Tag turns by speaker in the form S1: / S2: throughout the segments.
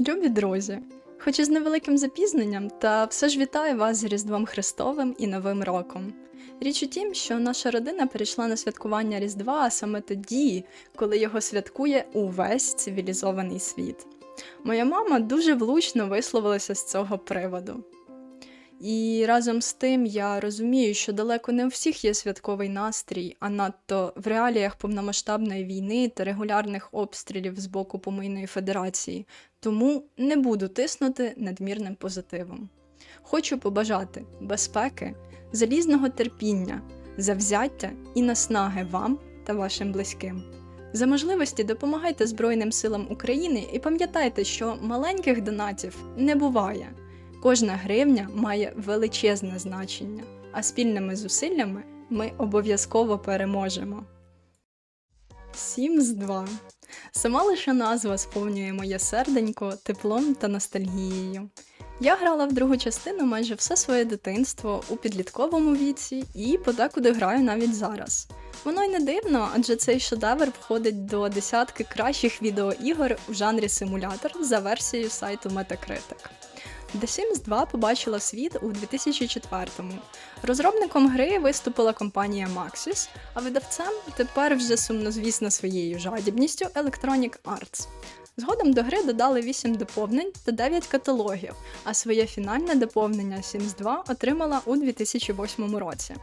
S1: Любі друзі! Хоч і з невеликим запізненням, та все ж вітаю вас з Різдвом Христовим і Новим роком. Річ у тім, що наша родина перейшла на святкування Різдва саме тоді, коли його святкує увесь цивілізований світ. Моя мама дуже влучно висловилася з цього приводу. І разом з тим я розумію, що далеко не у всіх є святковий настрій, а надто в реаліях повномасштабної війни та регулярних обстрілів з боку Помийної Федерації, тому не буду тиснути надмірним позитивом. Хочу побажати безпеки, залізного терпіння, завзяття і наснаги вам та вашим близьким. За можливості допомагайте Збройним силам України і пам'ятайте, що маленьких донатів не буває. Кожна гривня має величезне значення, а спільними зусиллями ми обов'язково переможемо. Сімс 2 Сама лише назва сповнює моє серденько теплом та ностальгією. Я грала в другу частину майже все своє дитинство у підлітковому віці і подекуди граю навіть зараз. Воно й не дивно, адже цей шедевр входить до десятки кращих відеоігор в жанрі симулятор за версією сайту Metacritic. The Sims 2 побачила світ у 2004-му. Розробником гри виступила компанія Maxis, а видавцем тепер вже сумнозвісна своєю жадібністю Electronic Arts. Згодом до гри додали 8 доповнень та 9 каталогів, а своє фінальне доповнення Sims 2 отримала у 2008 році.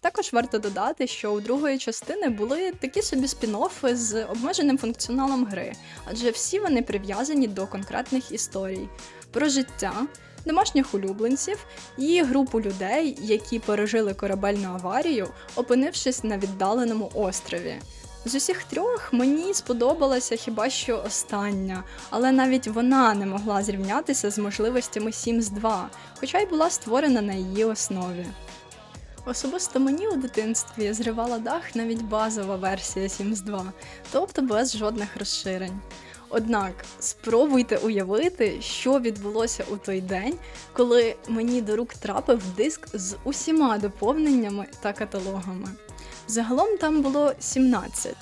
S1: Також варто додати, що у другої частини були такі собі спін-оффи з обмеженим функціоналом гри, адже всі вони прив'язані до конкретних історій про життя, домашніх улюбленців і групу людей, які пережили корабельну аварію, опинившись на віддаленому острові. З усіх трьох мені сподобалася хіба що остання, але навіть вона не могла зрівнятися з можливостями Sims 2, хоча й була створена на її основі. Особисто мені у дитинстві зривала дах навіть базова версія Sims 2, тобто без жодних розширень. Однак спробуйте уявити, що відбулося у той день, коли мені до рук трапив диск з усіма доповненнями та каталогами. Загалом там було 17.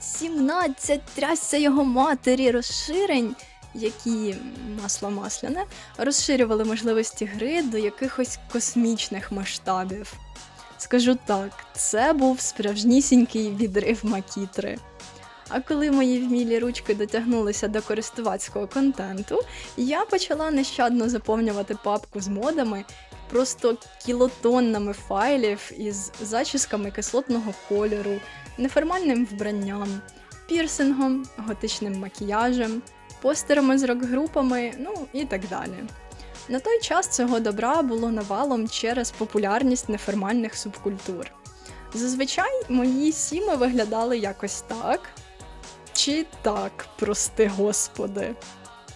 S1: 17 трясся його матері розширень, які масло масляне, розширювали можливості гри до якихось космічних масштабів. Скажу так, це був справжнісінький відрив макітри. А коли мої вмілі ручки дотягнулися до користувацького контенту, я почала нещадно заповнювати папку з модами просто кілотоннами файлів із зачісками кислотного кольору, неформальним вбранням, пірсингом, готичним макіяжем, постерами з рок-групами, ну і так далі. На той час цього добра було навалом через популярність неформальних субкультур. Зазвичай мої сіми виглядали якось так. Чи так, прости господи.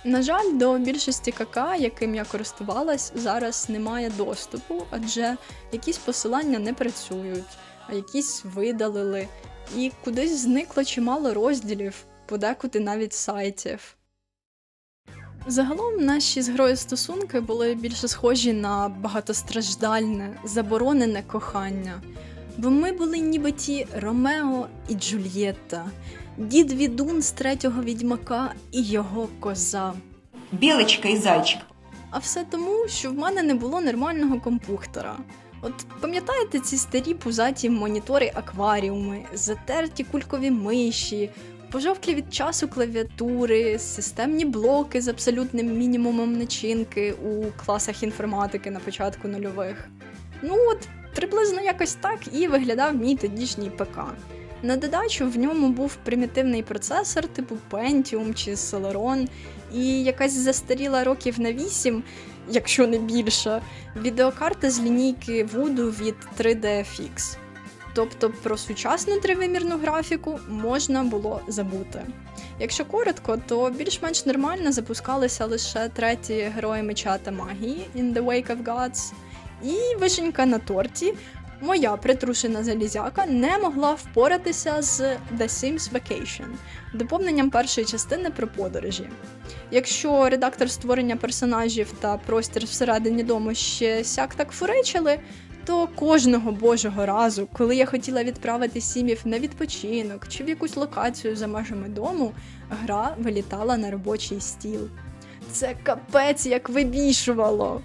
S1: На жаль, до більшості КК, яким я користувалась, зараз немає доступу, адже якісь посилання не працюють, а якісь видалили, і кудись зникло чимало розділів, подекуди навіть сайтів. Загалом наші з грою стосунки були більше схожі на багатостраждальне, заборонене кохання, бо ми були ніби ті Ромео і Джульєтта, дід відун з третього відьмака і його коза.
S2: Білочка і зайчик.
S1: А все тому, що в мене не було нормального компухтора. От пам'ятаєте ці старі пузаті монітори акваріуми, затерті кулькові миші, пожовклі від часу клавіатури, системні блоки з абсолютним мінімумом начинки у класах інформатики на початку нульових. Ну от приблизно якось так і виглядав мій тодішній ПК. На додачу в ньому був примітивний процесор типу Pentium чи Celeron, і якась застаріла років на 8, якщо не більше, відеокарта з лінійки Voodoo від 3DFX. Тобто про сучасну тривимірну графіку можна було забути. Якщо коротко, то більш-менш нормально запускалися лише треті герої меча та магії In the Wake of Gods, і вишенька на торті. Моя притрушена залізяка не могла впоратися з The Sims Vacation, доповненням першої частини про подорожі. Якщо редактор створення персонажів та простір всередині дому ще сяк так фуричили, то кожного божого разу, коли я хотіла відправити сім'їв на відпочинок чи в якусь локацію за межами дому, гра вилітала на робочий стіл. Це капець як вибішувало.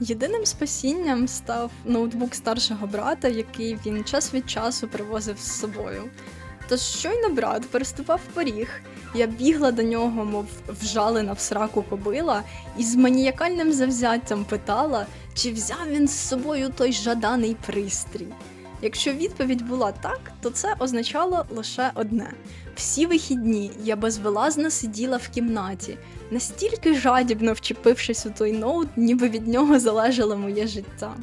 S1: Єдиним спасінням став ноутбук старшого брата, який він час від часу привозив з собою. Тож щойно брат переступав поріг, я бігла до нього, мов вжалена в сраку кобила, і з маніякальним завзяттям питала, чи взяв він з собою той жаданий пристрій. Якщо відповідь була так, то це означало лише одне: всі вихідні я безвилазно сиділа в кімнаті, настільки жадібно вчепившись у той ноут, ніби від нього залежало моє життя.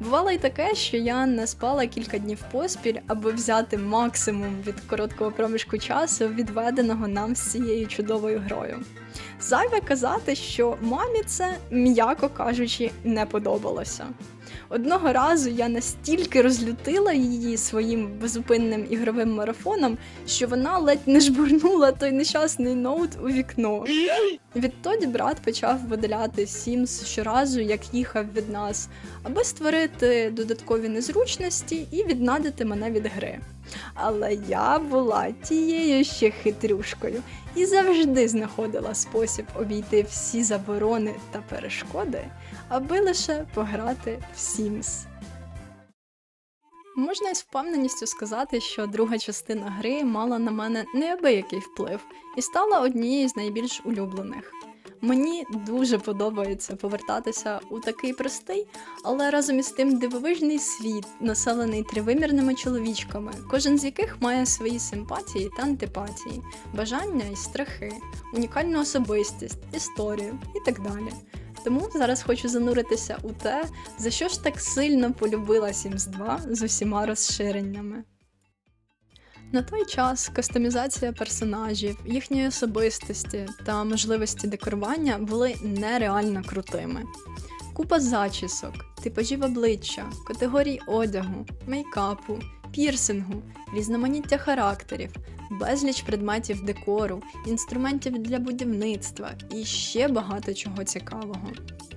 S1: Бувало й таке, що я не спала кілька днів поспіль, аби взяти максимум від короткого проміжку часу, відведеного нам з цією чудовою грою. Зайве казати, що мамі це, м'яко кажучи, не подобалося. Одного разу я настільки розлютила її своїм безупинним ігровим марафоном, що вона ледь не жбурнула той нещасний ноут у вікно. Відтоді брат почав видаляти Sims щоразу, як їхав від нас, аби створити додаткові незручності і віднадити мене від гри. Але я була тією ще хитрюшкою і завжди знаходила спосіб обійти всі заборони та перешкоди, аби лише пограти в Sims. Можна із впевненістю сказати, що друга частина гри мала на мене неабиякий вплив і стала однією з найбільш улюблених. Мені дуже подобається повертатися у такий простий, але разом із тим дивовижний світ, населений тривимірними чоловічками, кожен з яких має свої симпатії та антипатії, бажання і страхи, унікальну особистість, історію і так далі. Тому зараз хочу зануритися у те, за що ж так сильно полюбила Sims 2 з усіма розширеннями. На той час кастомізація персонажів, їхньої особистості та можливості декорування були нереально крутими. Купа зачісок, типажів обличчя, категорій одягу, мейкапу, пірсингу, різноманіття характерів, безліч предметів декору, інструментів для будівництва і ще багато чого цікавого.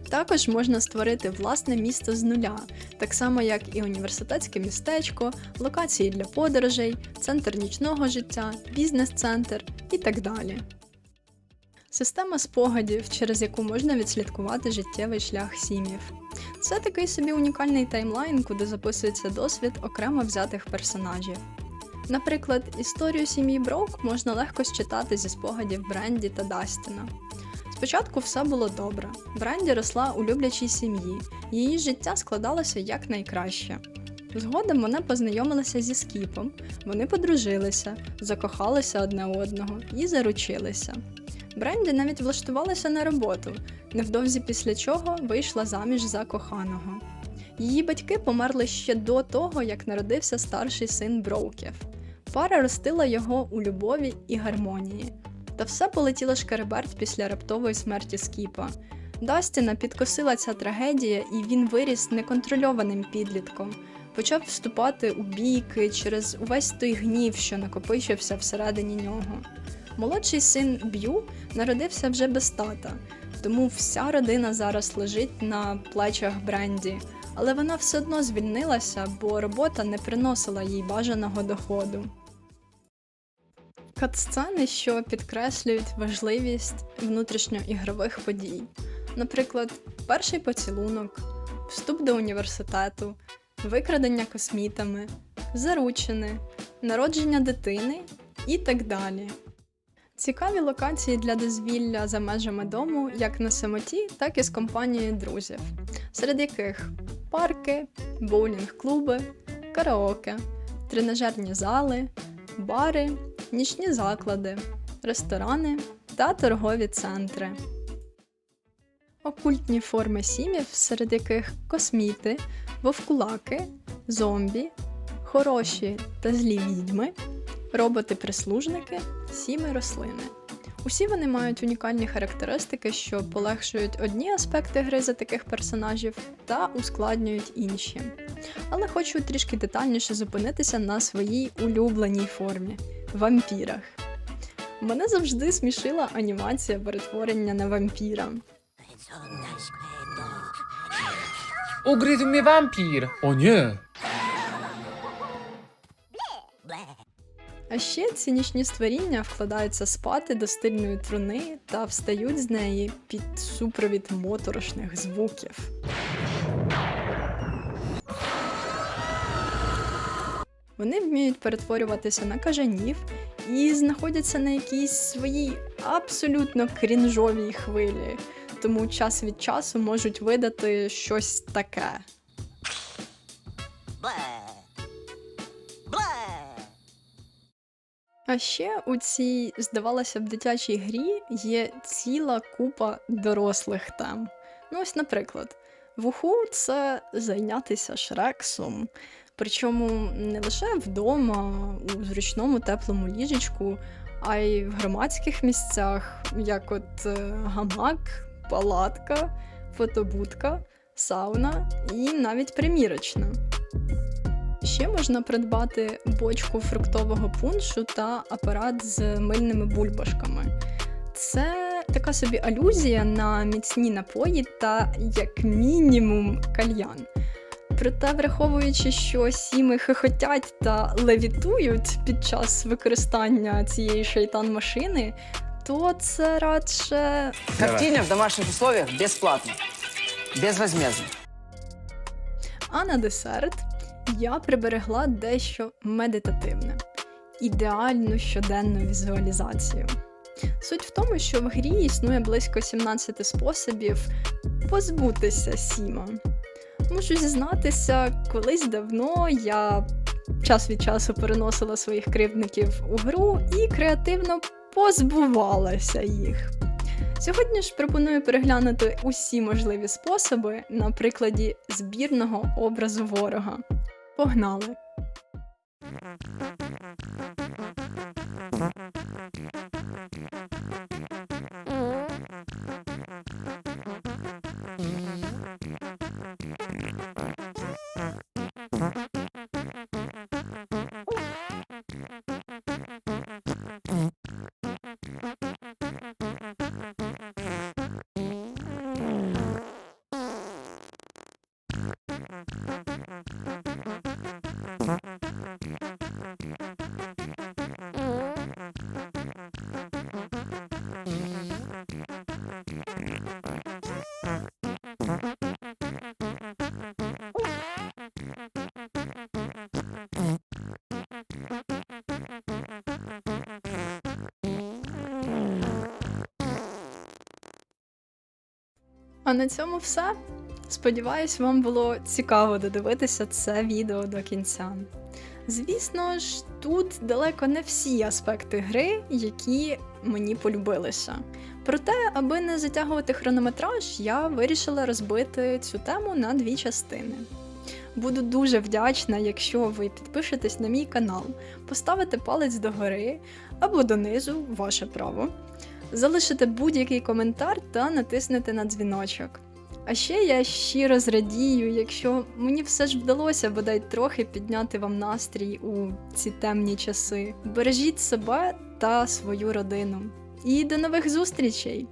S1: Також можна створити власне місто з нуля, так само як і університетське містечко, локації для подорожей, центр нічного життя, бізнес-центр і так далі. Система спогадів, через яку можна відслідкувати життєвий шлях сім'їв. Це такий собі унікальний таймлайн, куди записується досвід окремо взятих персонажів. Наприклад, історію сім'ї Броук можна легко считати зі спогадів Бренді та Дастіна. Спочатку все було добре. Бренді росла у люблячій сім'ї, її життя складалося якнайкраще. Згодом вони познайомилися зі Скіпом, вони подружилися, закохалися одне одного і заручилися. Бренді навіть влаштувалася на роботу, невдовзі після чого вийшла заміж за коханого. Її батьки померли ще до того, як народився старший син Броуків. Пара ростила його у любові і гармонії. Та все полетіло шкереберть після раптової смерті Скіпа. Дастіна підкосила ця трагедія, і він виріс неконтрольованим підлітком, почав вступати у бійки через увесь той гнів, що накопичився всередині нього. Молодший син Б'ю народився вже без тата, тому вся родина зараз лежить на плечах Бренді, але вона все одно звільнилася, бо робота не приносила їй бажаного доходу. Катсцени, що підкреслюють важливість внутрішньоігрових подій. Наприклад, перший поцілунок, вступ до університету, викрадення космітами, заручини, народження дитини і так далі. Цікаві локації для дозвілля за межами дому як на самоті, так і з компанією друзів, серед яких парки, боулінг-клуби, караоке, тренажерні зали, бари, нічні заклади, ресторани та торгові центри. Окультні форми сім'їв, серед яких косміти, вовкулаки, зомбі, хороші та злі відьми, роботи-прислужники, сіми рослини. Усі вони мають унікальні характеристики, що полегшують одні аспекти гри за таких персонажів та ускладнюють інші. Але хочу трішки детальніше зупинитися на своїй улюбленій формі вампірах. Мене завжди смішила анімація перетворення на вампіра.
S3: Mnie wampir! O nie!
S1: А ще ці нічні створіння вкладаються спати до стильної труни та встають з неї під супровід моторошних звуків. Вони вміють перетворюватися на кажанів і знаходяться на якійсь своїй абсолютно крінжовій хвилі, тому час від часу можуть видати щось таке. А ще у цій, здавалося б, дитячій грі є ціла купа дорослих тем. Ну, ось, наприклад, в уху це зайнятися шрексом. Причому не лише вдома, у зручному теплому ліжечку, а й в громадських місцях, як от е, гамак, палатка, фотобудка, сауна і навіть примірочна. Ще можна придбати бочку фруктового пуншу та апарат з мильними бульбашками. Це така собі алюзія на міцні напої та, як мінімум, кальян. Проте, враховуючи, що сіми хихотять та левітують під час використання цієї шейтан-машини, то це радше
S4: Коптильня в домашних условиях бесплатно. Безвозмездно.
S1: А на десерт я приберегла дещо медитативне ідеальну щоденну візуалізацію. Суть в тому, що в грі існує близько 17 способів позбутися Сіма. Мушу зізнатися, колись давно я час від часу переносила своїх кривдників у гру і креативно позбувалася їх. Сьогодні ж пропоную переглянути усі можливі способи на прикладі збірного образу ворога. Погнали! А на цьому все. Сподіваюсь, вам було цікаво додивитися це відео до кінця. Звісно ж, тут далеко не всі аспекти гри, які мені полюбилися. Проте, аби не затягувати хронометраж, я вирішила розбити цю тему на дві частини. Буду дуже вдячна, якщо ви підпишетесь на мій канал, поставите палець догори або донизу, ваше право, залишите будь-який коментар та натиснете на дзвіночок. А ще я щиро зрадію, якщо мені все ж вдалося бодай трохи підняти вам настрій у ці темні часи. Бережіть себе та свою родину. І до нових зустрічей!